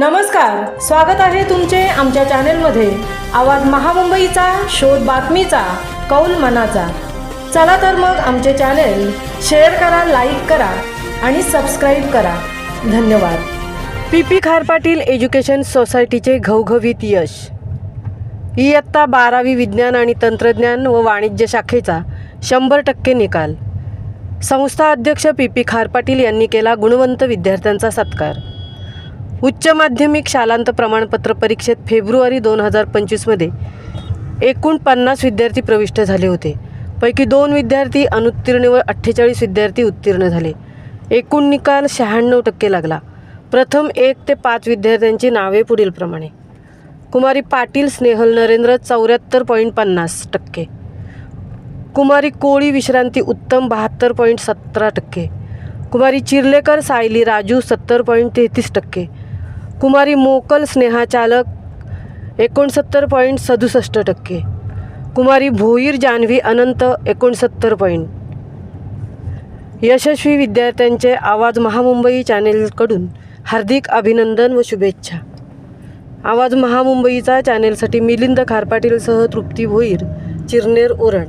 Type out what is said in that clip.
नमस्कार स्वागत आहे तुमचे आमच्या चॅनेलमध्ये. आवाज महामुंबईचा शोध बातमीचा कौल मनाचा. चला तर मग आमचे चॅनेल शेअर करा लाईक करा आणि सबस्क्राईब करा. धन्यवाद. पी पी खार पाटील एज्युकेशन सोसायटीचे घवघवीत यश. इयत्ता बारावी विज्ञान आणि तंत्रज्ञान व वाणिज्य शाखेचा शंभर टक्के निकाल. संस्था अध्यक्ष पी पी खार पाटील यांनी केला गुणवंत विद्यार्थ्यांचा सत्कार. उच्च माध्यमिक शालांत प्रमाणपत्र परीक्षेत फेब्रुवारी दोन हजार पंचवीसमध्ये एकूण पन्नास विद्यार्थी प्रविष्ट झाले होते. पैकी दोन विद्यार्थी अनुत्तीर्ण व अठ्ठेचाळीस विद्यार्थी उत्तीर्ण झाले. एकूण निकाल शहाण्णव टक्के लागला. प्रथम एक ते पाच विद्यार्थ्यांची नावे पुढीलप्रमाणे कुमारी पाटील स्नेहल नरेंद्र चौऱ्याहत्तर पॉईंट पन्नास टक्के. कुमारी कोळी विश्रांती उत्तम बहात्तर पॉईंट सतरा टक्के. कुमारी चिर्लेकर सायली राजू सत्तर पॉईंट तेहतीस टक्के. कुमारी मोकल स्नेहा चालक एकोणसत्तर पॉईंट सदुसष्ट टक्के. कुमारी भोईर जान्हवी अनंत एकोणसत्तर पॉईंट यशस्वी विद्यार्थ्यांचे आवाज महामुंबई चॅनेलकडून हार्दिक अभिनंदन व शुभेच्छा. आवाज महामुंबईचा चॅनेलसाठी मिलिंद खारपाटीलसह तृप्ती भोईर चिरनेर ओरण.